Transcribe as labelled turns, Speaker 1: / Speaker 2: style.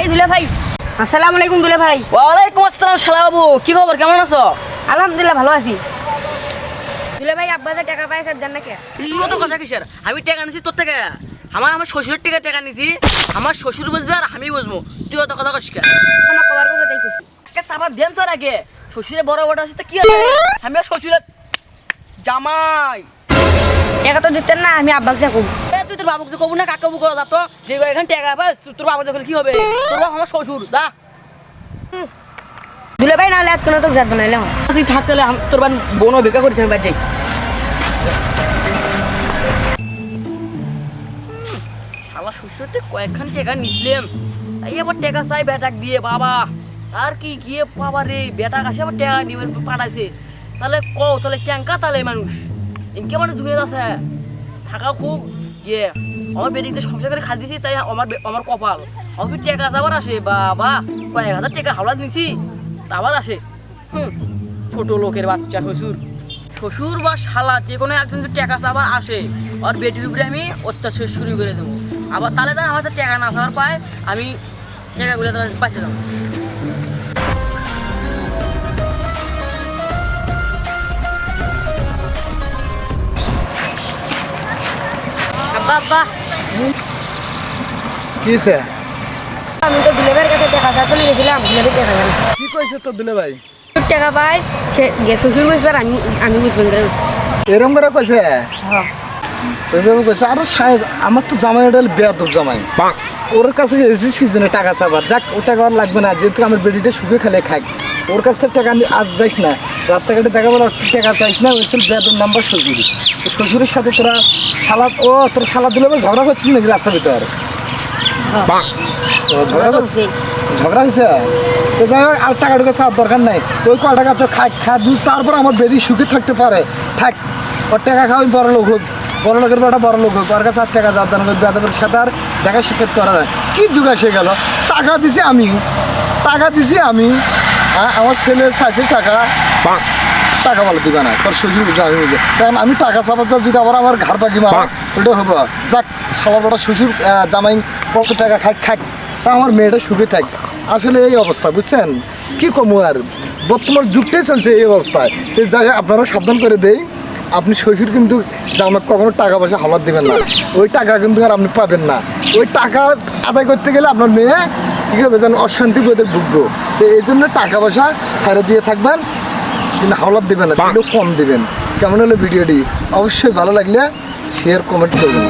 Speaker 1: আসসালামু আলাইকুম দুলে ভাই।
Speaker 2: ওয়ালাইকুম আসসালাম শালা বাবু। কি খবর কেমন আছো?
Speaker 1: আলহামদুলিল্লাহ ভালো আছি। দুলে ভাই আব্বা যে টাকা পায় সব জান না কে?
Speaker 2: তুই তো কথা কিসের? আমি টাকা নিছি তোর থেকে। আমার আমার শ্বশুরের থেকে টাকা নিছি আমার শ্বশুর বুঝবে আর আমি বুঝব। তুই অত কথা কস কেন
Speaker 1: আমার কবার কথা তাই করছি
Speaker 2: একটা চাপা দেন স্যার আগে? শ্বশুরে বড় বড় আছে তো কি আছে? আমি শ্বশুরের জামাই।
Speaker 1: টাকা তো দিতেন না আমি কম
Speaker 2: এ, তুই তোর বাবুকে কবু না কাকাবু করা যাতো যে এখানে টাকা পাস, তোর বাবু দেখলে কি হবে? তোর বাবা আমার শ্বশুর দা
Speaker 1: দুলে ভাই, নাহলে এত কোনো তো জাত বানাইলাম
Speaker 2: তুই থাকতে তোর বান বোন ভিক্ষা করছে, আমি যাই। শালা শ্বশুরতে কয়েকখান টাকা নিছিলাম। তাই আবার টাকা চাই বেটাক দিয়ে, বাবা। আর কি গিয়ে বাবা রে বেটা কাছে আবার টাকা নিয়ে পাঠাইছে। তাহলে ক তাহলে ক্যাঙ্কা তাহলে মানুষ? ইনকে মানে দুনিয়া আছে। থাকা খুব ইয়ে আমার বেটিতে সংসার করে খাই দিছি, তাই আমার আমার কপাল। আমার টাকা আবার আসে, বাবা। কয়েক হাজার টাকা হাওলা নিছি আবার আসে। হুম, ছোট লোকের বাচ্চা শ্বশুর। শ্বশুর বা শালা, যে কোনো একজন টাকা আবার আসে আর বেটির উপরে আমি অত্যাচার শুরু করে দেবো। আবার তাহলে তার আমার টাকা না আসার পায়, আমি টাকাগুলো তাহলে পাইছে যাব
Speaker 1: আমি তো দুলে ভাইয়ের কাছে টাকা চাইতে গেছিলাম দুলে ভাই টাকা
Speaker 3: কি কইছে তোর দুলে ভাই
Speaker 1: টাকা পায় সে শ্বশুর বুঝবে আমি আমি বুঝবেন করে
Speaker 3: এরম করে কইছে?
Speaker 1: হ্যাঁ।
Speaker 3: কইছে আরে আমার তো জামাই ওটা বেয়াদব জামাই। ওর কাছে এসেছিস কি জন্য টাকা চাবার? যাক ও টাকা লাগবে না যেহেতু আমার বেডিটা শুকে খেলে খাই ওর কাছ থেকে টাকা নি- আজ যাইস না রাস্তাঘাটে দেখা বলে টাকা চাইস না ওই বেয়াদব নাম্বার তো শ্বশুরের সাথে তোরা শালা ও তোর শালা দিলে ঝগড়া করছিস নাকি রাস্তার ভিতর? ঝগড়া হয়েছে? তো যাই হোক আর টাকা টুকা চাওয়ার দরকার নাই। ওই ক টাকা তো খাই খা দু তারপর আমার বেরি সুখে থাকতে পারে। থাক ওর টাকা খাওয়াই বড় লোক হোক। বড় লোকের বেটা বড় লোক হোক। ওর কাছে আর টাকা যাওয়ার দরকার বেদবের সাথে আর দেখা সাক্ষাৎ করা যায়। কি যুগ এসে গেল? টাকা দিছি আমি। টাকা দিছি আমি। হ্যাঁ, আমার ছেলে চাইছে টাকা। টাকা বলে দিবে না তোর শ্বশুর বুঝে কারণ আমি টাকা চাপার যা যদি আবার আমার ঘর পাকি মারা ওটা হব। যাক সবার বড় শ্বশুর জামাই কত টাকা খাক খাক। তা আমার মেয়েটা সুখে থাক। আসলে এই অবস্থা বুঝছেন? কি কমু আর? বর্তমান যুগটাই চলছে এই অবস্থায়। এই জায়গায় আপনারা সাবধান করে দেই। আপনি শ্বশুর কিন্তু জামাই কখনো টাকা পয়সা হালাত দিবেন না। ওই টাকা কিন্তু আর আপনি পাবেন না। ওই টাকা আদায় করতে গেলে আপনার মেয়ে কী হবে যেন অশান্তি বোধে ভুগবো তো এই জন্য টাকা পয়সা ছাড়ে দিয়ে থাকবেন। কিন্তু হাওলাত দিবেন না একটু কম দেবেন। কেমন হলো ভিডিওটি? অবশ্যই ভালো লাগলে শেয়ার কমেন্ট করবেন।